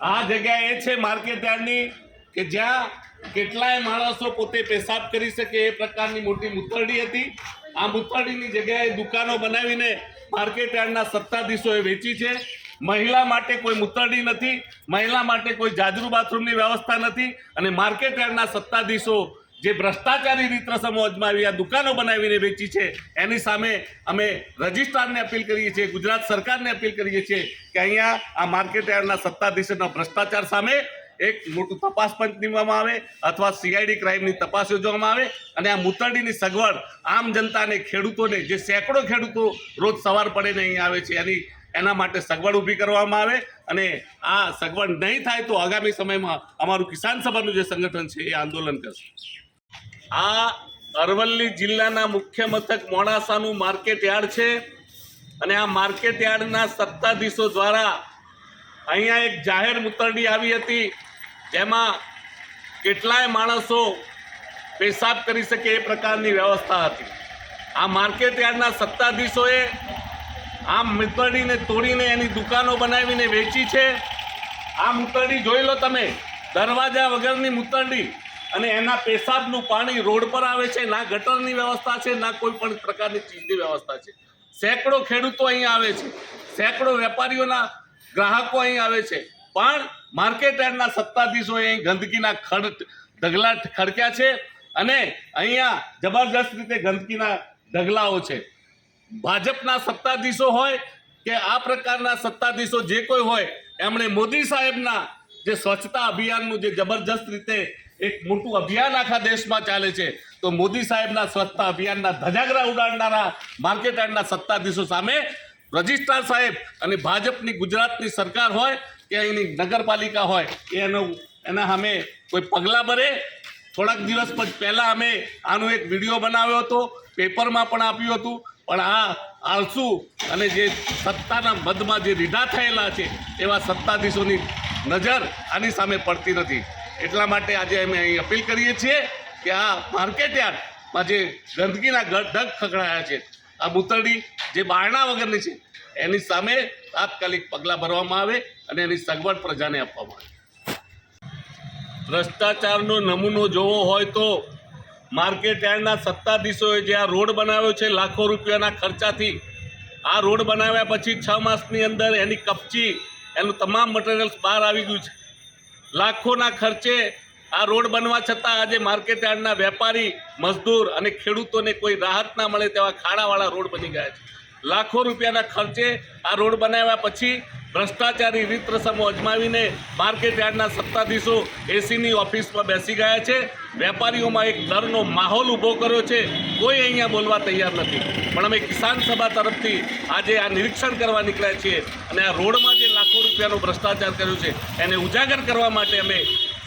આ જગ્યા એ છે માર્કેટ યાર્ડની કે જ્યાં કેટલાય માણસો પોતે પેશાબ કરી શકે એ પ્રકારની મોટી મૂતરડી હતી. આ મૂતરડીની જગ્યાએ દુકાનો બનાવીને માર્કેટ યાર્ડના સત્તાધીશોએ વેચી છે. મહિલા માટે કોઈ મૂતરડી નથી, મહિલા માટે કોઈ જાજરૂ બાથરૂમની વ્યવસ્થા નથી અને માર્કેટ યાર્ડના સત્તાધીશો જે ભ્રષ્ટાચારી રીતના રસમો આવી આ દુકાનો બનાવીને વેચી છે, એની સામે અમે રજિસ્ટ્રારને અપીલ કરીએ છીએ, ગુજરાત સરકારને અપીલ કરીએ છીએ કે અહીંયા આ માર્કેટ યાર્ડના સત્તાધીશોના ભ્રષ્ટાચાર સામે એક મોટું તપાસ પંચ નીમવામાં આવે અથવા સીઆઈડી ક્રાઇમની તપાસ યોજવામાં આવે અને આ મૂતરડીની સગવડ આમ જનતાને, ખેડૂતોને, જે સેંકડો ખેડૂતો રોજ સવાર પડે અહીંયા આવે છે, એની, એના માટે સગવડ ઊભી કરવામાં આવે અને આ સગવડ નહીં થાય તો આગામી સમયમાં અમારું કિસાન સભાનું જે સંગઠન છે એ આંદોલન કરશે. આ અરવલ્લી જિલ્લાના મુખ્ય મથક મોડાસાનું માર્કેટ યાર્ડ છે. અને આ માર્કેટ યાર્ડના સત્તાધીશો દ્વારા અહીંયા એક જાહેર મુતરડી આવી હતી, જેમાં કેટલાય માણસો પેશાબ કરી શકે એ પ્રકારની વ્યવસ્થા હતી. આ માર્કેટ યાર્ડના સત્તાધીશોએ આ મુતરડીને તોડીને એની દુકાનો બનાવીને વેચી છે. આ મુતરડી જોઈ લો તમે, દરવાજા વગરની મુતરડી. અને એના પેશાબનું પાણી રોડ પર આવે છે, ના ગટરની વ્યવસ્થા છે, ના કોઈ પણ પ્રકારની ચીજની વ્યવસ્થા છે. સેંકડો ખેડૂતો અહીં આવે છે, સેંકડો વેપારીઓના ગ્રાહકો અહીં આવે છે. પણ માર્કેટ યાર્ડના સત્તાધીશોએ અહીં ગંદકીના ખડ, ઢગલા ખડક્યા છે અને અહીંયા જબરજસ્ત રીતે ગંદકીના ઢગલાઓ છે. ભાજપના સત્તાધીશો હોય કે આ પ્રકારના સત્તાધીશો જે કોઈ હોય, એમણે મોદી સાહેબના જે સ્વચ્છતા અભિયાનનું જે જબરજસ્ત રીતે એક મોટું અભિયાન આખા દેશમાં ચાલે છે. તો મોદી સાહેબના સ્વચ્છતા અભિયાનના ધજાગરા ઉડાડનારા માર્કેટયાર્ડના સત્તાધીશો સામે રજિસ્ટ્રાર સાહેબ અને ભાજપની ગુજરાતની સરકાર હોય કે અહીંની નગરપાલિકા હોય, એનો એના સામે કોઈ પગલાં ભરે. થોડાક દિવસ પછી પહેલાં અમે આનો એક વીડિયો બનાવ્યો હતો, પેપરમાં પણ આપ્યું હતું. પણ આ આળસુ અને જે સત્તાના મદમાં જે રીઢા થયેલા છે, એવા સત્તાધીશોની નજર આની સામે પડતી નથી. એટલા માટે આજે અમે અહીં અપીલ કરીએ છીએ કે આ માર્કેટ યાર્ડમાં જે ગંદકીના ઢગ ખખડાયા છે, આ મૂતરડી જે બારણા વગરની છે, એની સામે તાત્કાલિક પગલાં ભરવામાં આવે અને એની સગવડ પ્રજાને આપવામાં આવે. ભ્રષ્ટાચારનો નમૂનો જોવો હોય તો માર્કેટ યાર્ડના સત્તાધીશોએ જે આ રોડ બનાવ્યો છે લાખો રૂપિયાના ખર્ચાથી, આ રોડ બનાવ્યા પછી છ માસની અંદર એની કપચી, એનું તમામ મટીરિયલ્સ બહાર આવી ગયું છે. લાખોના ખર્ચે આ રોડ બનવા છતાં આજે માર્કેટ યાર્ડના વેપારી, મજદૂર અને ખેડૂતોને કોઈ રાહત ના મળે તેવા ખાડાવાળા રોડ બની ગયા છે. લાખો રૂપિયાના ખર્ચે આ રોડ બનાવ્યા પછી ભ્રષ્ટાચારી રીત રસમો અજમાવીને માર્કેટ યાર્ડના સત્તાધીશો એસીની ઓફિસમાં બેસી ગયા છે. વેપારીઓમાં એક ડરનો માહોલ ઊભો કર્યો છે. કોઈ અહીંયા બોલવા તૈયાર નથી. પણ અમે કિસાન સભા તરફથી આજે આ નિરીક્ષણ કરવા નીકળ્યા છીએ અને આ રોડમાં જે લાખો રૂપિયાનો ભ્રષ્ટાચાર કર્યો છે, એને ઉજાગર કરવા માટે અમે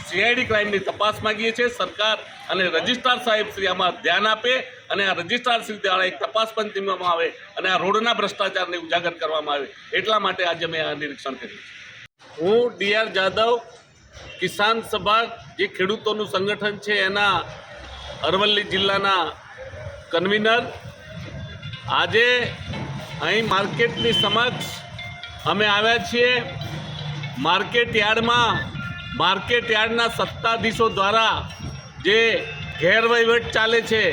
સીઆઈડી ક્રાઇમની તપાસ માગીએ છીએ. સરકાર અને રજિસ્ટ્રાર સાહેબ શ્રી આમાં ધ્યાન આપે. અને આ રજિસ્ટ્રાર શ્રી દ્વારા એક તપાસ પણ નીમવામાં આવે અને આ રોડના ભ્રષ્ટાચારને ઉજાગર કરવામાં આવે એટલા માટે આજે મેં આ નિરીક્ષણ કર્યું હું ડીઆર જાદવ કિસાન સભા જે ખેડૂતોનું સંગઠન છે એના અરવલ્લી જિલ્લાના કન્વીનર. આજે અહીં માર્કેટની સમક્ષ અમે આવ્યા છીએ. માર્કેટ યાર્ડમાં, માર્કેટ યાર્ડના સત્તાધીશો દ્વારા જે ગેરવહીવટ ચાલે છે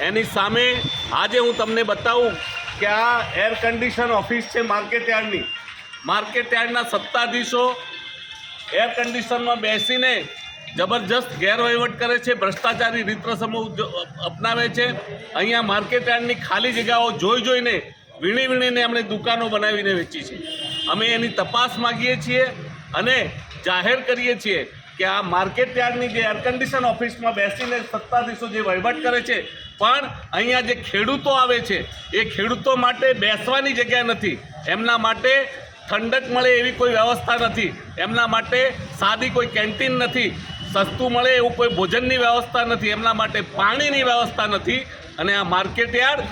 એની સામે આજે હું તમને બતાવું કે આ એર કન્ડિશન ઓફિસ છે માર્કેટ યાર્ડની. માર્કેટ યાર્ડના સત્તાધીશો એર કન્ડિશનમાં બેસીને જબરજસ્ત ગેરવહીવટ કરે છે, ભ્રષ્ટાચારી રીત રસમો અપનાવે છે. અહીંયા માર્કેટ યાર્ડની ખાલી જગ્યાઓ જોઈ જોઈને વીણી વીણીને એમણે દુકાનો બનાવીને વેચી છે. અમે એની તપાસ માગીએ છીએ અને જાહેર કરીએ છીએ કે આ માર્કેટ યાર્ડની જે એર ઓફિસમાં બેસીને સત્તાધીશો જે વહીવટ કરે છે પણ અહીંયા જે ખેડૂતો આવે છે, એ ખેડૂતો માટે બેસવાની જગ્યા નથી. એમના માટે ઠંડક મળે એવી કોઈ વ્યવસ્થા નથી. એમના માટે સાદી કોઈ કેન્ટીન નથી. સસ્તું મળે એવું કોઈ ભોજનની વ્યવસ્થા નથી. એમના માટે પાણીની વ્યવસ્થા નથી. અને આ માર્કેટયાર્ડ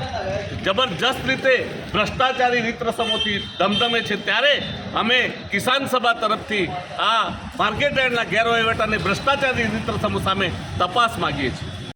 જબરજસ્ત રીતે ભ્રષ્ટાચારી રીત ધમધમે છે. ત્યારે અમે કિસાન સભા તરફથી આ માર્કેટયાર્ડના ગેરવહીવટ અને ભ્રષ્ટાચારી રીત રસમો સામે તપાસ માગીએ છીએ.